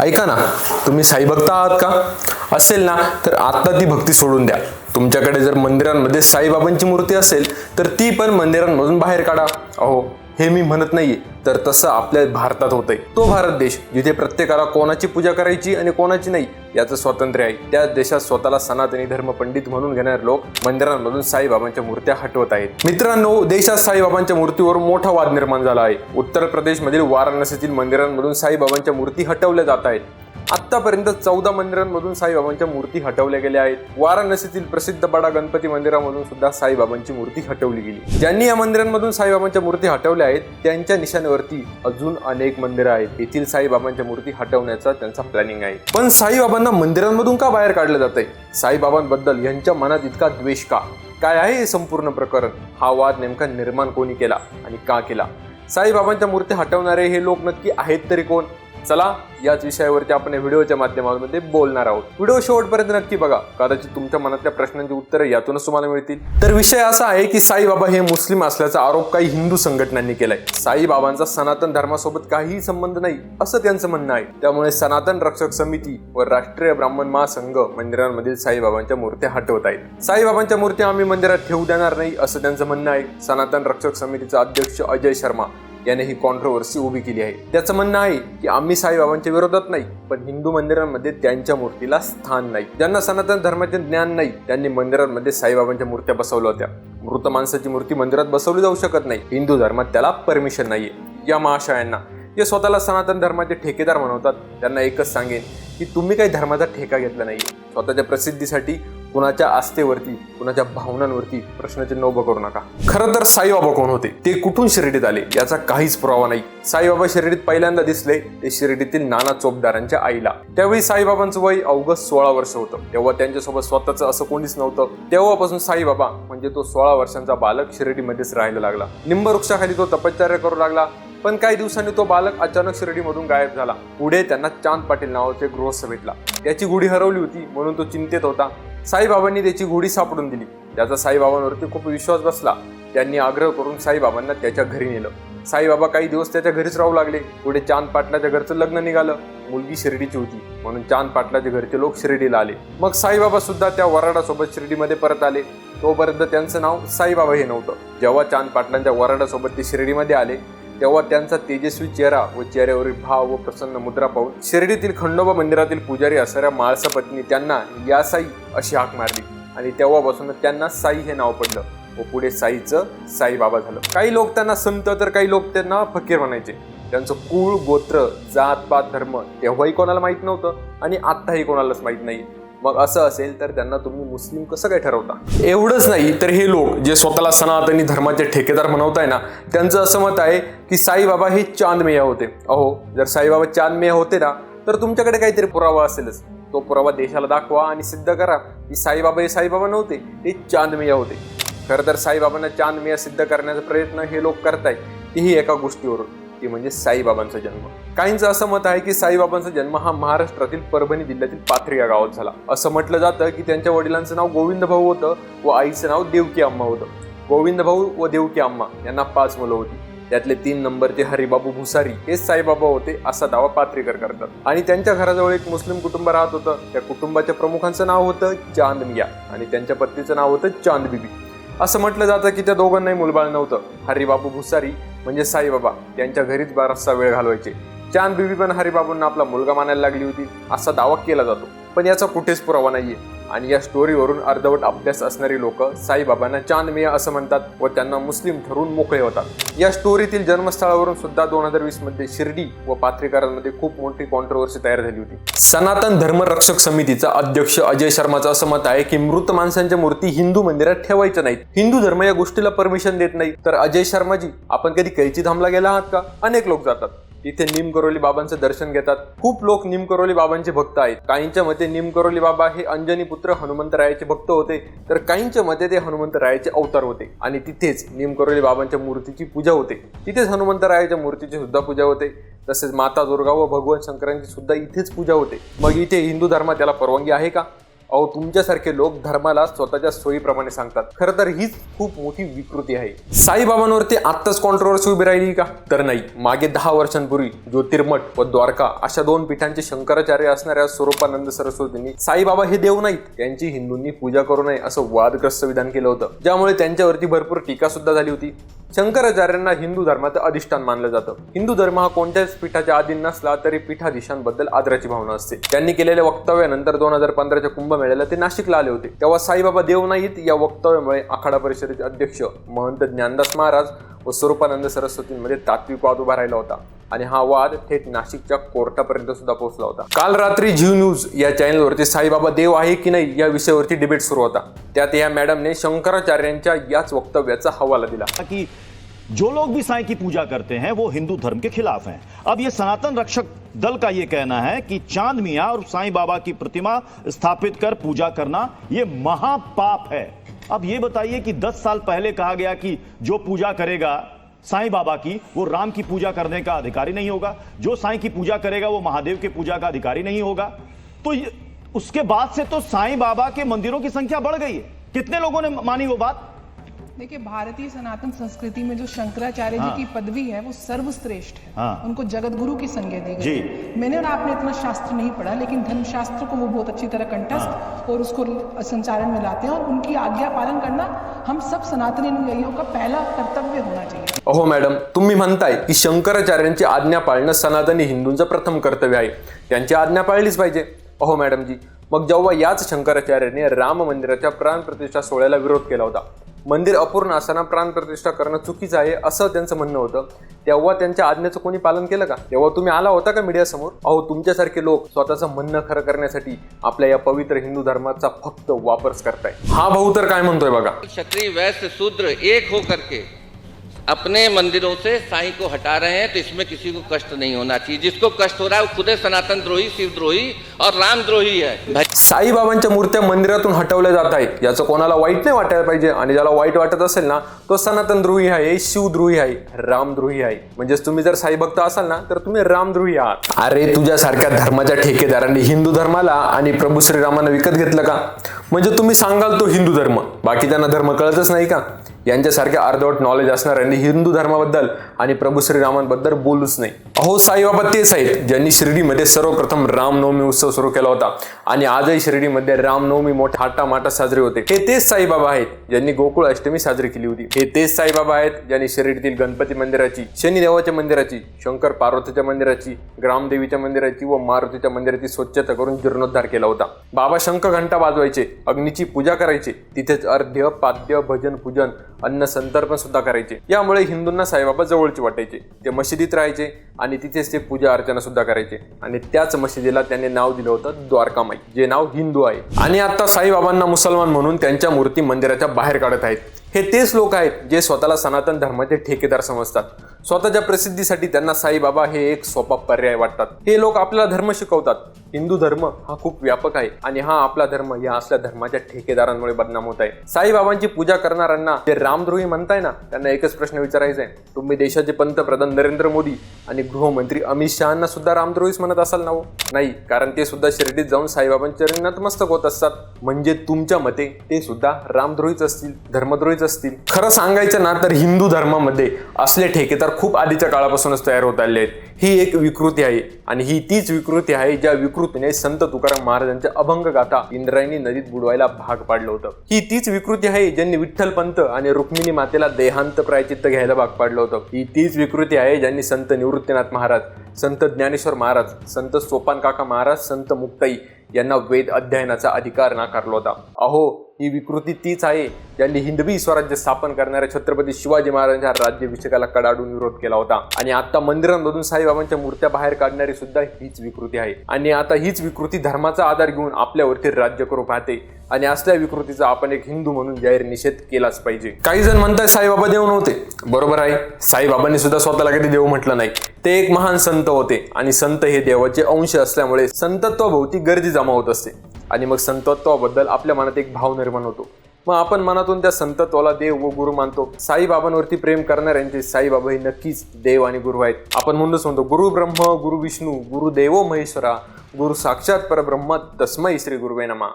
ऐका ना तुम्ही साई भक्त आहात का? असेल ना तर आता ती भक्ती सोडून द्या. तुमच्याकडे जर मंदिरांमध्ये साईबाबांची मूर्ती असेल तर ती पण मंदिरांमधून बाहेर काढा. अहो हे मी म्हणत नाहीये. तर तसं आपल्या भारतात होतंय. तो भारत देश जिथे प्रत्येकाला कोणाची पूजा करायची आणि कोणाची नाही याचं स्वातंत्र्य आहे. त्या देशात स्वतःला सनातनी धर्म पंडित म्हणून घेणारे लोक मंदिरांमधून साईबाबांच्या मूर्त्या हटवत आहेत. मित्रांनो देशात साईबाबांच्या मूर्तीवर मोठा वाद निर्माण झाला आहे. उत्तर प्रदेशमधील वाराणसीतील मंदिरांमधून साईबाबांच्या मूर्ती हटवल्या जात आहेत. आत्तापर्यंत चौदा मंदिरांमधून साईबाबांच्या मूर्ती हटवल्या गेल्या आहेत. वाराणसीतील प्रसिद्ध बडा गणपती मंदिरामधून सुद्धा साईबाबांची मूर्ती हटवली गेली. ज्यांनी या मंदिरांमधून साईबाबांच्या मूर्ती हटवल्या आहेत त्यांच्या निशाण्यावरती अजून अनेक मंदिरं आहेत. येथील साईबाबांच्या मूर्ती हटवण्याचा त्यांचा प्लॅनिंग आहे. पण साईबाबांना मंदिरांमधून का बाहेर काढलं जातंय? साईबाबांबद्दल यांच्या मनात इतका द्वेष का? काय आहे हे संपूर्ण प्रकरण? हा वाद नेमका निर्माण कोणी केला आणि का केला? साईबाबांच्या मूर्ती हटवणारे हे लोक नक्की आहेत तरी कोण? चला याच विषयावरती आपण या व्हिडिओच्या माध्यमामध्ये बोलणार आहोत. व्हिडिओ शेवटपर्यंत नक्की बघा. कदाचित तुमच्या मनातल्या प्रश्नांची उत्तरं यातूनच तुम्हाला मिळतील. तर विषय असा आहे की साईबाबा हे मुस्लिम असल्याचा आरोप काही हिंदू संघटनांनी केलाय. साईबाबांचा सनातन धर्मासोबत काहीही संबंध नाही असं त्यांचं म्हणणं आहे. त्यामुळे सनातन रक्षक समिती व राष्ट्रीय ब्राह्मण महासंघ मंदिरांमधील साईबाबांच्या मूर्त्या हटवत आहेत. साईबाबांच्या मूर्त्या आम्ही मंदिरात ठेवू देणार नाही असं त्यांचं म्हणणं आहे. सनातन रक्षक समितीचा अध्यक्ष अजय शर्मा याने ही कॉन्ट्रोवर्सी उभी केली आहे. त्याचं म्हणणं आहे की आम्ही साईबाबांच्या विरोधात नाही पण हिंदू मंदिरांमध्ये त्यांच्या मूर्तीला स्थान नाही. ज्यांना सनातन धर्माचे ज्ञान नाही त्यांनी मंदिरांमध्ये साईबाबांच्या मूर्त्या बसवल्या होत्या. मृत माणसाची मूर्ती मंदिरात बसवली जाऊ शकत नाही. हिंदू धर्मात त्याला परमिशन नाहीये. या महाशयांना जे स्वतःला सनातन धर्माचे ठेकेदार म्हणवतात त्यांना एकच सांगेन की तुम्ही काही धर्माचा ठेका घेतला नाही स्वतःच्या प्रसिद्धीसाठी कुणाच्या आस्थेवरती कुणाच्या भावनांवरती प्रश्नचिन्ह उभं करू नका. खरं तर साईबाबा कोण होते? ते कुठून शिर्डीत आले? याचा काहीच पुरावा नाही. साईबाबा शिर्डीत पहिल्यांदा दिसले ते शिर्डीतील नाना चोपदारांच्या आईला. त्यावेळी साईबाबांचं वय अवघं सोळा वर्ष होतं. तेव्हा त्यांच्यासोबत स्वतःचं असं कोणीच नव्हतं. तेव्हापासून साईबाबा म्हणजे तो सोळा वर्षांचा बालक शिर्डीमध्येच राहायला लागला. निंबवृक्षाखाली तो तपश्चर्या करू लागला. पण काही दिवसांनी तो बालक अचानक शिर्डीमधून गायब झाला. पुढे त्यांना चांद पाटील नावाचे गृहस्थ भेटला. त्याची गुढी हरवली होती म्हणून तो चिंतेत होता. साईबाबांनी त्याची घोडी सापडून दिली. त्याचा साईबाबांवरती खूप विश्वास बसला. त्यांनी आग्रह करून साईबाबांना त्याच्या घरी नेलं. साईबाबा काही दिवस त्याच्या घरीच राहू लागले. पुढे चांद पाटलाच्या घरचं लग्न निघालं. मुलगी शिर्डीची होती. म्हणून चांद पाटलाच्या घरचे लोक शिर्डीला आले. मग साईबाबा सुद्धा त्या वराडासोबत शिर्डीमध्ये परत आले. तोपर्यंत त्यांचं नाव साईबाबा हे नव्हतं. जेव्हा चांद पाटलांच्या वराडासोबत ते शिर्डीमध्ये आले तेव्हा त्यांचा तेजस्वी चेहरा व चेहऱ्यावरील भाव व प्रसन्न मुद्रा पाहून शिर्डीतील खंडोबा मंदिरातील पुजारी असणाऱ्या माळसा पत्नी त्यांना या साई अशी हाक मारली. आणि तेव्हापासून त्यांना साई हे नाव पडलं व पुढे साईचं साईबाबा झालं. काही लोक त्यांना संत तर काही लोक त्यांना फकीर म्हणायचे. त्यांचं कुळ गोत्र जात पात धर्म तेव्हाही कोणाला माहीत नव्हतं आणि आत्ताही कोणालाच माहीत नाही. मग असं असेल तर त्यांना तुम्ही मुस्लिम कसं काय ठरवता? एवढंच नाही तर हे लोक जे स्वतःला सनातनी धर्माचे ठेकेदार म्हणवताय ना त्यांचं असं मत आहे की साईबाबा हे चांदमेया होते. अहो जर साईबाबा चांदमेया होते ना तर तुमच्याकडे काहीतरी पुरावा असेलच. तो पुरावा देशाला दाखवा आणि सिद्ध करा की साईबाबा हे साईबाबा नव्हते ते चांदमेया होते. खरं तर साईबाबांना चांदमेया सिद्ध करण्याचा प्रयत्न हे लोक करतायत तीही एका गोष्टीवरून. ती म्हणजे साईबाबांचा जन्म. काहींचं असं मत आहे की साईबाबांचा जन्म हा महाराष्ट्रातील परभणी जिल्ह्यातील पाथरी या गावात झाला. असं म्हटलं जातं की त्यांच्या वडिलांचं नाव गोविंद भाऊ होतं व आईचं नाव देवकी अम्मा होतं. गोविंद भाऊ व देवकी अम्मा यांना पाच मुलं होती. त्यातले तीन नंबरचे हरिबाबू भुसारी हेच साईबाबा होते असा दावा पात्रीकर करतात. आणि त्यांच्या घराजवळ एक मुस्लिम कुटुंब राहत होतं. त्या कुटुंबाच्या प्रमुखांचं नाव होतं चांद मिया आणि त्यांच्या पत्नीचं नाव होतं चांद बिबी असं म्हटलं जातं की त्या दोघांनाही मुलबाळ नव्हतं. हरिबाबू भुसारी म्हणजे साईबाबा यांच्या घरीच बराचसा वेळ घालवायचे. चांद बीबी पण हरिबाबूंना आपला मुलगा मानायला लागली होती असा दावा केला जातो. पण याचा कुठेच पुरावा नाहीये. आणि या स्टोरीवरून अर्धवट अभ्यास असणारी लोक साईबाबांना चांद मिया असं म्हणतात व त्यांना मुस्लिम ठरवून मोकळे होतात. या स्टोरीतील जन्मस्थळावरून सुद्धा दोन हजार वीसमध्ये शिर्डी व पात्रीकरांमध्ये खूप मोठी कॉन्ट्रोवर्सी तयार झाली होती. सनातन धर्मरक्षक समितीचा अध्यक्ष अजय शर्माचं असं मत आहे की मृत माणसांच्या मूर्ती हिंदू मंदिरात ठेवायच्या नाहीत. हिंदू धर्म या गोष्टीला परमिशन देत नाही. तर अजय शर्माजी आपण कधी कैची धामला गेला आहात का? अनेक लोक जातात. इथे निमकरोली बाबांचं दर्शन घेतात. खूप लोक निमकरोली बाबांचे भक्त आहेत. काहींच्या मते निमकरोली बाबा हे अंजनी पुत्र हनुमंतरायाचे भक्त होते. तर काहींच्या मते ते हनुमंतरायाचे अवतार होते. आणि तिथेच निमकरोली बाबांच्या मूर्तीची पूजा होते. तिथेच हनुमंतरायाच्या मूर्तीची सुद्धा पूजा होते. तसेच माता दुर्गा व भगवान शंकरांची सुद्धा इथेच पूजा होते. मग इथे हिंदू धर्मात त्याला परवानगी आहे का? अहो तुमच्यासारखे लोक धर्माला स्वतःच्या सोयीप्रमाणे सांगतात. खरं तर हीच खूप मोठी विकृती आहे. साईबाबांवरती आत्ताच कॉन्ट्रोवर्सी उभी राहिली का? तर नाही. मागे दहा वर्षांपूर्वी ज्योतिर्मठ व द्वारका अशा दोन पीठांचे शंकराचार्य असणाऱ्या स्वरूपानंद सरस्वतींनी साईबाबा हे देव नाहीत. यांची हिंदूंनी पूजा करू नये असं वादग्रस्त विधान केलं होतं. ज्यामुळे त्यांच्यावरती भरपूर टीका सुद्धा झाली होती. शंकराचार्यांना हिंदू धर्माचं अधिष्ठान मानलं जातं. हिंदू धर्म हा कोणत्याच पीठाच्या अधीन नसला तरी पीठाधीशांबद्दल आदराची भावना असते. त्यांनी केलेल्या वक्तव्यानंतर दोन हजार पंधराच्या कुंभमेळ्याला ते नाशिकला आले होते. तेव्हा साईबाबा देव नाहीत या वक्तव्यामुळे आखाडा परिषदेचे अध्यक्ष महंत ज्ञानदास महाराज व स्वरूपानंद सरस्वतींमध्ये तात्विक वाद उभा राहिला होता. आणि हा वाद थेट नाशिकच्या कोर्टापर्यंत सुद्धा पोहोचला होता. काल रात्री झी न्यूज़ या चॅनलवरती साईबाबा देव आहे की नाही या विषयावरती डिबेट सुरू होता. त्यात या मॅडमने शंकराचार्यांच्या याच वक्तव्याचा हवाला दिला. कि जो लोग भी साईं की पूजा करते हैं, वो हिंदू धर्म के खिलाफ हैं। अब ये सनातन रक्षक दल का ये कहना है कि चाँद मियाँ और साईं बाबा की प्रतिमा स्थापित कर पूजा करना ये महापाप है। अब ये बताइए कि 10 साल पहले कहा गया कि जो पूजा करेगा साईं बाबा की वो राम की पूजा करने का अधिकारी नहीं होगा। जो साईं की पूजा करेगा वो महादेव की पूजा का अधिकारी नहीं होगा। तो उसके बाद से तो साईं बाबा के मंदिरों की संख्या बढ़ गई है। कितने लोगों ने मानी वो बात? देखिए भारतीय सनातन संस्कृति में जो शंकराचार्य हाँ। जी की पदवी है वो सर्वश्रेष्ठ है। हाँ। उनको जगत गुरु की संज्ञा दी गई मैंने और आपने इतना शास्त्र नहीं पढ़ा लेकिन धर्मशास्त्र को वो बहुत अच्छी तरह कंठस्थ हाँ। और उसको संचारण में लाते हैं और उनकी आज्ञा पालन करना हम सब सनातनी अनुयायियों का पहला कर्तव्य होना चाहिए। अहो मॅडम तुम्ही म्हणताय की शंकराचार्यांची आज्ञा पाळणं सनातनी हिंदूंचं प्रथम कर्तव्य आहे. त्यांची आज्ञा पाळलीच पाहिजे. अहो मॅडमजी मग जेव्हा याच शंकराचार्याने राम मंदिराच्या प्राणप्रतिष्ठा सोहळ्याला विरोध केला होता मंदिर अपूर्ण असताना प्राणप्रतिष्ठा करणं चुकीचं आहे असं त्यांचं म्हणणं होतं तेव्हा त्यांच्या आज्ञेचं कोणी पालन केलं का? तेव्हा तुम्ही आला होता का मीडियासमोर? अहो तुमच्यासारखे लोक स्वतःचं म्हणणं खरं करण्यासाठी आपल्या या पवित्र हिंदू धर्माचा फक्त वापरच करताय हा भाऊ तर काय म्हणतोय बघा? क्षत्रिय वैश्य शूद्र एक हो करके अपने मंदिरों से साईं को हटा रहे हैं तो इसमें किसी को कष्ट नहीं होना चाहिए। जिसको कष्ट हो रहा है वो खुदे सनातन द्रोही शिवद्रोही और रामद्रोही है। साई साईबाबांच्या मूर्त्या मंदिरातून हटवल्या जात आहेत. याचं कोणाला वाईट नाही वाटायला पाहिजे. आणि ज्याला वाईट वाटत असेल ना तो सनातन द्रोही आहे शिवद्रोही आहे रामद्रोही आहे. म्हणजेच तुम्ही जर साई भक्त असाल ना तर तुम्ही रामद्रोही आहात. अरे तुझ्यासारख्या धर्माच्या ठेकेदारांनी हिंदू धर्माला आणि प्रभू श्रीरामांना विकत घेतलं का? म्हणजे तुम्ही सांगाल तो हिंदू धर्म. बाकी त्यांना धर्म कळतच नाही का? यांच्यासारख्या अर्धवट नॉलेज असणाऱ्यांनी हिंदू धर्माबद्दल आणि प्रभू श्रीरामांबद्दल बोलूच नाही. अहो साईबाबा तेच आहेत ज्यांनी शिर्डीमध्ये सर्वप्रथम रामनवमी उत्सव सुरू केला होता आणि आजही शिर्डीमध्ये रामनवमी मोठ्या थाटामाटात साजरे होते. हे तेच साईबाबा आहेत ज्यांनी गोकुळ अष्टमी साजरी केली होती. हे तेच साईबाबा आहेत ज्यांनी शिर्डीतील गणपती मंदिराची शनिदेवाच्या मंदिराची शंकर पार्वतीच्या मंदिराची ग्रामदेवीच्या मंदिराची व मारुतीच्या मंदिराची स्वच्छता करून जीर्णोद्धार केला होता. बाबा शंख घंटा वाजवायचे अग्नीची पूजा करायची तिथेच अर्ध्य पाद्य भजन पूजन अन्न संतर्पण सुद्धा करायचे. यामुळे हिंदूंना साईबाबा जवळचे वाटायचे. ते मशिदीत राहायचे आणि तिथेच ते पूजा अर्चना सुद्धा करायचे. आणि त्याच मशिदीला त्यांनी नाव दिलं होतं द्वारकामाई जे नाव हिंदू आहे. आणि आता साईबाबांना मुसलमान म्हणून त्यांच्या मूर्ती मंदिराच्या बाहेर काढत आहेत. हे तेच लोक आहेत जे स्वतःला सनातन धर्माचे ठेकेदार समजतात. स्वतःच्या प्रसिद्धीसाठी त्यांना साईबाबा हे एक सोपा पर्याय वाटतात. हे लोक आपल्याला धर्म शिकवतात. हिंदू धर्म हा खूप व्यापक आहे आणि हा आपला धर्म या असल्या धर्माच्या ठेकेदारांमुळे बदनाम होत आहे. साईबाबांची पूजा करणाऱ्यांना जे रामद्रोही म्हणताय ना त्यांना एकच प्रश्न विचारायचा आहे. तुम्ही देशाचे पंतप्रधान नरेंद्र मोदी आणि गृहमंत्री अमित शहाना सुद्धा रामद्रोहीच म्हणत असाल ना हो? नाही कारण ते सुद्धा शिर्डीत जाऊन साईबाबांच्या चरणी नतमस्तक होत असतात. म्हणजे तुमच्या मते ते सुद्धा रामद्रोहीच असतील धर्मद्रोहीच असतील? खरं सांगायचं ना तर हिंदू धर्मामध्ये असले ठेकेदार खूप आधीच्या काळापासूनच तयार होत आले आहेत. ही एक विकृती आहे आणि ही तीच विकृती आहे ज्या विकृतीने संत तुकाराम महाराजांच्या अभंग गाथा इंद्रायणी नदीत बुडवायला भाग पाडलं होतं. ही तीच विकृती आहे ज्यांनी विठ्ठल पंत आणि रुक्मिणी मातेला देहांत प्रायचित्त घ्यायला भाग पाडलं होतं. ही तीच विकृती आहे ज्यांनी संत निवृत्तीनाथ महाराज संत ज्ञानेश्वर महाराज संत सोपान काका महाराज संत मुक्ताई यांना वेद अध्ययनाचा अधिकार नाकारला होता. अहो ही विकृती तीच आहे ज्यांनी हिंदवी स्वराज्य स्थापन करणाऱ्या छत्रपती शिवाजी महाराजांच्या राज्याभिषेकाला कडाडून विरोध केला होता. आणि आता मंदिरांमधून साईबाबांच्या मूर्त्या बाहेर काढणारी सुद्धा हीच विकृती आहे. आणि आता हीच विकृती धर्माचा आधार घेऊन आपल्यावरती राज्य करू पाहते. आणि असल्या विकृतीचा आपण एक हिंदू म्हणून जाहीर निषेध केलाच पाहिजे. काही जण म्हणतात साईबाबा देव नव्हते. बरोबर आहे. साईबाबांनी सुद्धा स्वतःला कधी देव म्हटलं नाही. ते एक महान संत होते आणि संत हे देवाचे अंश असल्यामुळे संतत्वाभोवती गर्दी जमा होत असते. आणि मग संतत्वाबद्दल आपल्या मनात एक भाव निर्माण होतो. मग आपण मनातून त्या संतत्वाला देव व गुरु मानतो. साईबाबांवरती प्रेम करणाऱ्यांचे साईबाबा हे नक्कीच देव आणि गुरु आहेत. आपण म्हणूनच म्हणतो गुरु ब्रह्म गुरु विष्णू गुरु देवो महेश्वरा गुरु साक्षात परब्रह्म तस्मै श्री गुरुवे नमा.